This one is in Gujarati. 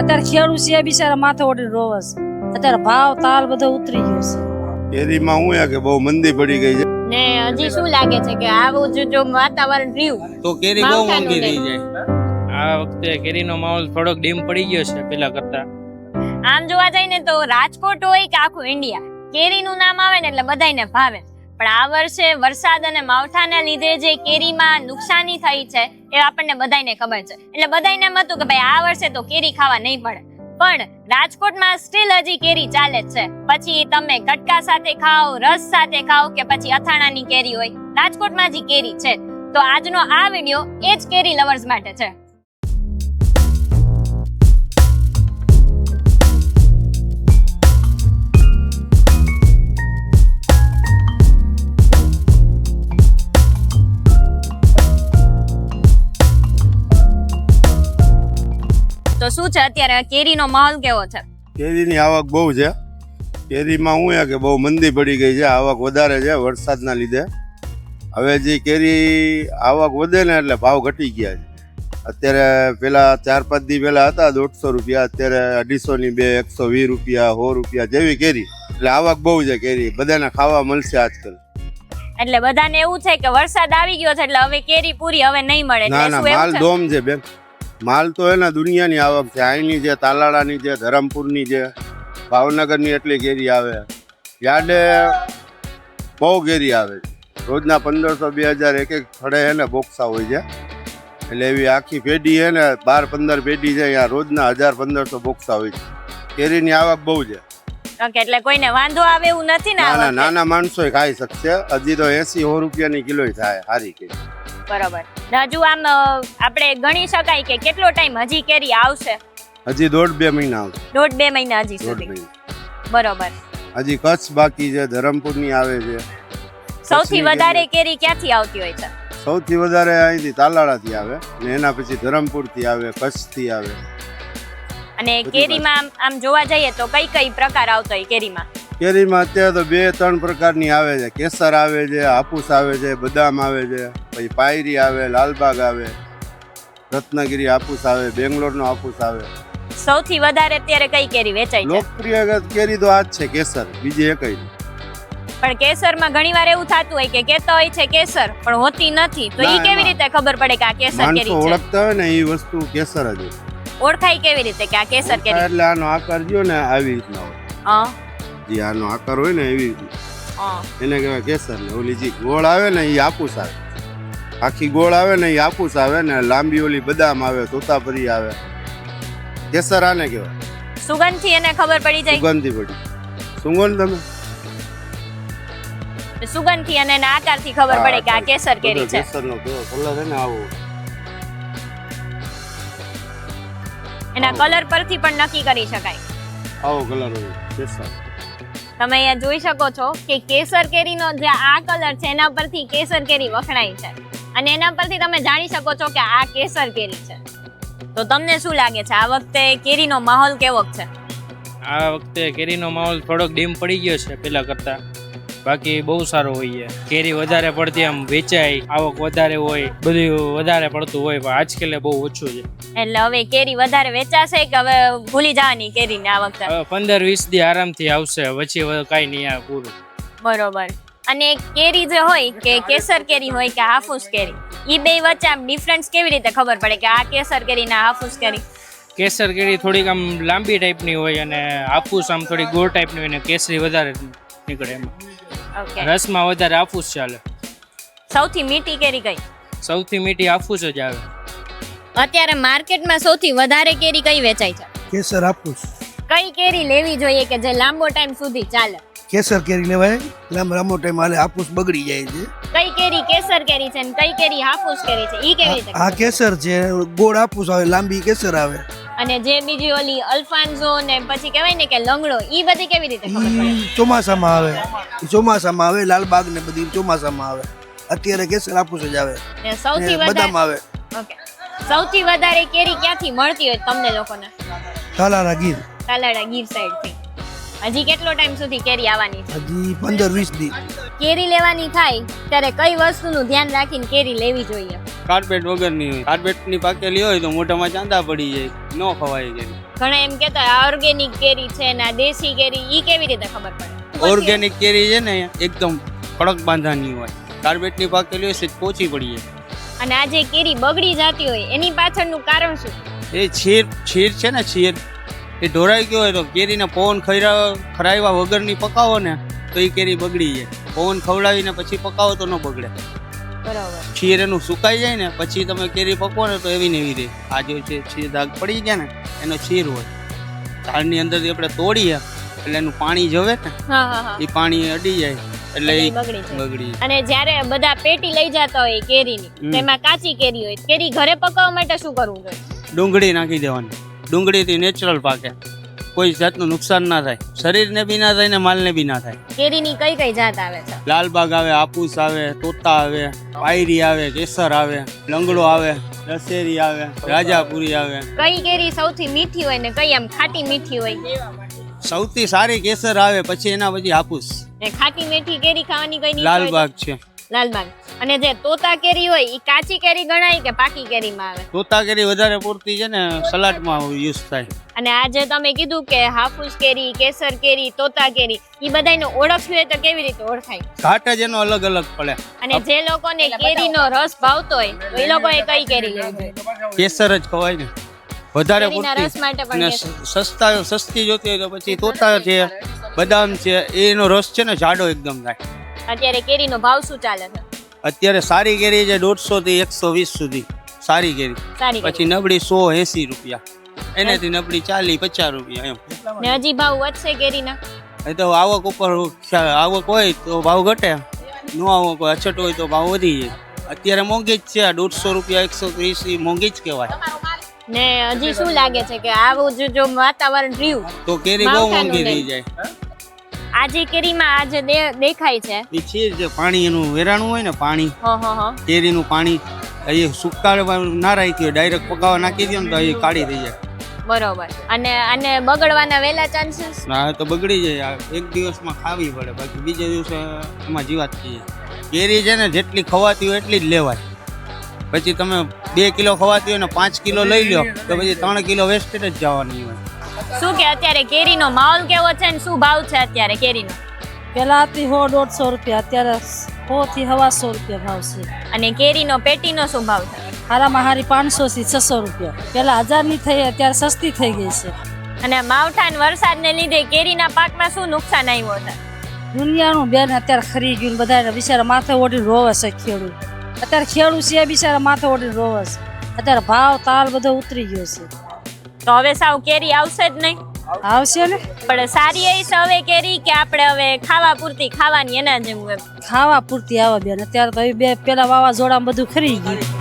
અત્યારે ખેડૂત છે બિચારા માથે ઓડી રોવે છે. અત્યારે ભાવ તાલ બધો ઉતરી ગયો છે. કેરીમાં હું કે બહુ મંદી પડી ગઈ છે. ને હજી શું લાગે છે કે આવું જો જો વાતાવરણ રહ્યું? તો કેરી બહુ મોંઘી થઈ જાય. આ વખતે કેરીનો માહોલ થોડોક ડીમ પડી ગયો છે પેલા કરતા. આમ જોવા જાય ને તો રાજકોટ હોય કે આખું ઇન્ડિયા કેરીનું નામ આવે ને એટલે બધાને ભાવે. પણ આ વર્ષે વરસાદ અને માવઠાના લીધે જે કેરીમાં નુકસાની થઈ છે એ આપણને બધાયને ખબર છે. એટલે બધાયને એમ હતું કે ભાઈ આ વર્ષે તો કેરી ખાવા નહીં પડે. પણ રાજકોટમાં સ્ટીલ હજી કેરી ચાલે જ છે. પછી તમે કટકા સાથે ખાઓ, રસ સાથે ખાઓ કે પછી અથાણાની કેરી હોય. રાજકોટમાં હજી કેરી છે તો આજનો આ વીડિયો એ જ કેરી લવર્સ માટે છે. શું છે અત્યારે? કેરીનો માહોલ કેવો છે? કેરીની આવક બહુ છે. કેરીમાં હું કે બહુ મંદી પડી ગઈ છે. આવક વધારે છે વરસાદના લીધે. હવે જે કેરી આવક વધે ને એટલે ભાવ ઘટી ગયા છે. અત્યારે પેલા ચાર પાંચ દી પહેલા હતા દોઢસો રૂપિયા અત્યારે અઢીસો ની બે એકસો વીસ રૂપિયા સો રૂપિયા જેવી કેરી. એટલે આવક બહુ છે કેરી. બધાને ખાવા મળશે આજકાલ. એટલે બધાને એવું છે કે વરસાદ આવી ગયો છે એટલે હવે કેરી પૂરી હવે નહીં મળે. ના ના માલ દોમ છે બેન. માલ તો એના દુનિયાની આવક છે. અહીંની છે તાલાળાની છે ધરમપુરની છે ભાવનગરની એટલી કેરી આવે. યાર્ડે બહુ કેરી આવે. છે રોજના પંદરસો બે હજાર એક એક ફળે છે ને બોક્સા હોય છે. એટલે એવી આખી પેઢી છે ને બાર પંદર પેઢી છે અહીંયા રોજના હજાર પંદરસો બોક્સા હોય છે. કેરીની આવક બહુ છે. એટલે કોઈને વાંધો આવે એવું નથી ને? નાના માણસો ખાઈ શકશે. હજી તો એસી સો રૂપિયાની કિલો થાય સારી કેરી બરોબર. ને હજુ આમ આપણે ગણી શકાય કે કેટલો ટાઈમ હજી કેરી આવશે? હજી દોઢ બે મહિના આવશે. દોઢ બે મહિના હજી સુધી. બરોબર. હજી કચ્છ બાકી છે ધરમપુરની આવે છે. સૌથી વધારે કેરી. ક્યાંથી આવતી હોય છે? સૌથી વધારે અહીંથી તાલાળાથી આવે ને એના પછી ધરમપુરથી આવે કચ્છથી આવે. અને કેરીમાં આમ જોવા જઈએ તો કઈ કઈ પ્રકાર આવતો હોય કેરીમાં? કેરીમાં અત્યારે તો બે ત્રણ પ્રકારની આવે છે. કેસર આવે છે હાપુસ આવે છે બદામ આવે છે પછી પાયરી આવે લાલબાગ આવે રત્નગીરી હાપુસ આવે બેંગ્લોરનો હાપુસ આવે. સૌથી વધારે અત્યારે કઈ કેરી વેચાય લોકપ્રિય કેરી તો આ જ છે કેસર બીજી એકય પણ કેસરમાં ઘણીવાર એવું થતું હોય કે કેતા હોય છે કેસર પણ હોતી નથી. તો એ કેવી રીતે ખબર પડે કે આ કેસર કેરી છે? ઓળખતા હોય ને એ વસ્તુ કેસર જ. ઓળખાય કેવી રીતે કે આ કેસર કેરી? એટલે આનો આકાર જો ને આવી રીતના હોય. હા. જે આનો આકાર હોય ને એવી એને કહેવાય કેસર ને ઓલી જે ગોળ આવે ને એ આપુસ આવે આખી ગોળ આવે ને એ આપુસ આવે ને લાંબી ઓલી બદામ આવે તોતાપરી આવે. કેસર આને કહેવાય. સુગંધથી એને ખબર પડી જાય? સુગંધી પડી. સુગંધ તમે? સુગંધથી અને એના આકારથી ખબર પડે કે આ કેસર કેરી છે. કેસરનો કેવો કલર છે ને આવો. એના કલર પરથી પણ નક્કી કરી શકાય. આવો કલર હોય કેસર. તમે અહીંયા જોઈ શકો છો કે કેસર કેરીનો જે આ કલર છે, એના પરથી કેસર કેરી વખણાય છે. અને એના પરથી તમે જાણી શકો છો કે આ કેસર કેરી છે. તો તમને શું લાગે છે? આ વખતે કેરીનો માહોલ કેવો છે? આ વખતે કેરીનો માહોલ થોડોક ડીમ પડી ગયો છે, પેલા કરતા. બાકી બહુ સારો હોય છે. કેરી વધારે પડતી આમ વેચાય આવક વધારે હોય બધું વધારે પડતું હોય પણ આજકાલે બહુ ઓછું છે. એટલે હવે કેરી વધારે વેચાશે કે હવે ભૂલી જવાની કેરીને આ વખતે પંદર વીસ દી આરામથી આવશે પછી કઈ નહીં આ પૂરું. બરોબર. અને કેરી જે હોય કે કેસર કેરી હોય કે હાફૂસ કેરી ઈ બે વચ્ચે આમ ડિફરન્સ કેવી રીતે ખબર પડે કે આ કેસર કેરી ને હાફૂસ કેરી? કેસર કેરી થોડીક આમ લાંબી ટાઈપની હોય અને હાફૂસ આમ થોડી ગોળ ટાઈપની હોય ને કેસરી વધારે નીકળે એમાં. રસમાં વધારે હાફૂસ ચાલે સૌથી મીઠી કેરી કઈ? સૌથી મીઠી હાફૂસ જ આવે. અત્યારે માર્કેટમાં સૌથી વધારે કેરી કઈ વેચાય છે? કેસર હાપુસ કઈ કેરી લેવી જોઈએ કે જે લાંબો ટાઈમ સુધી ચાલે? કેસર કેરી લેવાય. લાંબો લાંબો ટાઈમ હાલે હાપુસ બગડી જાય છે. કઈ કેરી કેસર કેરી છે ને કઈ કેરી હાફૂસ કેરી છે? ઈ કેવી રીતે આ કેસર છે ગોળ હાપુસ આવે લાંબી કેસર આવે. અને જે બીજી ઓલી અલ્ફાન્ઝો ને પછી કહેવાય ને કે લંગડો ઈ બધી કેવી રીતે ખબર પડે? ચોમાસામાં આવે. ચોમાસામાં આવે લાલબાગ ને બધી ચોમાસામાં આવે. અત્યારે કેસર આપુસ જ આવે. ને સૌથી બદામ વધારે આવે. ઓકે. સૌથી વધારે કેરી ક્યાંથી મળતી હોય તમને લોકોને? તાલાળા ગીર. તાલાડા ગીર સાઈડથી હજી કેટલો ટાઈમ સુધી કેરી આવવાની છે? હજી પંદર વીસ દી. કેરી લેવાની થાય ત્યારે કઈ વસ્તુનું ધ્યાન રાખીને કેરી લેવી જોઈએ? કાર્પેટ વગરની હોય. કાર્પેટની પાકેલી હોય તો મોઢામાં ચાંદા પડી જાય. ન ખવાય કેરી. ઘણા એમ કહેતા હોય ઓર્ગેનિક કેરી છે ને આ દેશી કેરી ઈ કેવી રીતે ખબર પડે? ઓર્ગેનિક કેરી છે ને એકદમ કડક બાંધાની હોય. કાર્બેટની પાકેલી હોય છે પોચી પડી જાય. અને આ જે કેરી બગડી જતી હોય એની પાછળનું કારણ શું? એ છીર છીર છે ને છીર. એ ઢોરાઈ ગયો હોય તો કેરીને પવન ખરા ખરાવ્યા વગરની પકાવો ને તો એ કેરી બગડી જાય. પવન ખવડાવીને પછી પકાવો તો ન બગડે. બરોબર. એનું સુકાઈ જાય ને પછી તમે કેરી પકવો ને તો એવી ને એવી રહે. આ જો છે છીર દાગ પડી ગયા ને એનો છીર હોય. ઝાડની અંદરથી આપણે તોડીએ એટલે એનું પાણી જવે ને એ પાણી અડી જાય એટલે બગડી. અને જ્યારે બધા પેટી લઈ જતા હોય કેરીની. તેમાં કાચી કેરી હોય. કેરી ઘરે પકવવા માટે શું કરવું જોઈએ? ડુંગળી નાખી દેવાની. ડુંગળીથી નેચરલ પાકે. કોઈ જાતનું નુકસાન ના થાય. શરીરને બી ના થાય ને માલને બી ના થાય. કેરીની કઈ કઈ જાત આવે છે? લાલબાગ આવે આपूસ આવે તોતા આવે પાયરી આવે કેસર આવે લંગડો આવે દશેરી આવે રાજાપુરી આવે. કઈ કેરી સૌથી મીઠી હોય ને કઈ આમ ખાટી મીઠી હોય? સૌથી સારી કેસર આવે પછી એના પછી હાપુસ ખાટી મીઠી કેરી ખાવાની કઈ લાલબાગ છે. લાલબાગ. અને જે તોતા કેરી હોય એ કાચી કેરી ગણાય કે પાકી કેરીમાં આવે? તોતા કેરી વધારે પૂરતી છે ને સલાડમાં યુઝ થાય. અને આજે તમે કીધું કે હાફૂસ કેરી કેસર કેરી તોતા કેરી એ બધાને ઓળખવી હોય તો કેવી રીતે ઓળખાય? ઘાટ જ એનો અલગ અલગ પડે. અને જે લોકોને કેરીનો રસ ભાવતો હોય એ લોકોએ કઈ કેરી લેવી જોઈએ? કેસર જ ખવાય ને. વધારે પૂરતી. સસ્તા સસ્તી જોતી હોય તો પછી તોતા છે બદામ છે એનો રસ છે ને જાડો એકદમ થાય. અત્યારે કેરીનો ભાવ શું ચાલે છે? અત્યારે સારી કેરી છે દોઢસો થી એકસો વીસ સુધી. સારી કેરી. પછી નબળી સો એસી રૂપિયા. એનાથી નબળી ચાલી પચાસ રૂપિયા એમ. ને હજી ભાવ વધશે કેરીના? એ તો આવક ઉપર આવક હોય તો ભાવ ઘટે. નો આવક હોય અછટ હોય તો ભાવ વધી જાય. અત્યારે મોંઘી જ છે દોઢસો રૂપિયા એકસો ત્રીસ મોંઘી જ કહેવાય. ને હજી શું લાગે છે કે આવું જો- જો વાતાવરણ રહ્યું? તો કેરી બહુ મોંઘી થઈ જાય. આ જે કેરીમાં આ જે દેખાય છે. એ છે જે પાણી એનું વેરાણું હોય ને પાણી કેરીનું પાણી એ સુકાવા ના રાખ્યું હોય ડાયરેક્ટ પકાવવા નાખી દો ને તો એ કાઢી થઈ જાય. બરોબર. અને આને બગડવાના વેલા ચાન્સીસ ના તો બગડી જાય એક દિવસમાં ખાવી પડે બાકી બીજા દિવસે એમાં જીવાત થઈ જાય કેરી છે ને જેટલી ખવાતી હોય એટલી જ લેવાય. પછી તમે બે કિલો ખવાતી હોય ને પાંચ કિલો લઈ લો તો પછી ત્રણ કિલો વેસ્ટ જ જવાની હોય. શું કે અત્યારે કેરીનો માહોલ કેવો છે ને શું ભાવ છે અત્યારે કેરીનો? પેલા હતી હો દોઢસો રૂપિયા અત્યારે સો થી સવાસો રૂપિયા ભાવ છે. અને કેરીનો પેટીનો શું ભાવ છે? હારામાં હારી પાંચસો થી છસો રૂપિયા. પેલા હજારની થઈ અત્યારે સસ્તી થઈ ગઈ છે. અને માવઠા અને વરસાદને લીધે કેરીના પાકમાં શું નુકસાન આવ્યું છે દુનિયાનું બેન અત્યારે ખરી ગયું બધા બિચારા માથે ઓઢી રોવે છે ખેડૂત. અત્યારે ખેડૂત છે બિચારા માથે ઓઢી રોવે છે. અત્યારે ભાવ તાલ બધો ઉતરી ગયો છે. તો હવે સાવ કેરી આવશે જ નહીં. આવશે ને? પણ સારી એ છે હવે કેરી કે આપણે હવે ખાવા પૂરતી ખાવાની એના જેવું એમ. ખાવા પૂરતી આવે બેન. અત્યારે તો બે પેલા વાવાઝોડામાં બધું ખરી ગયું.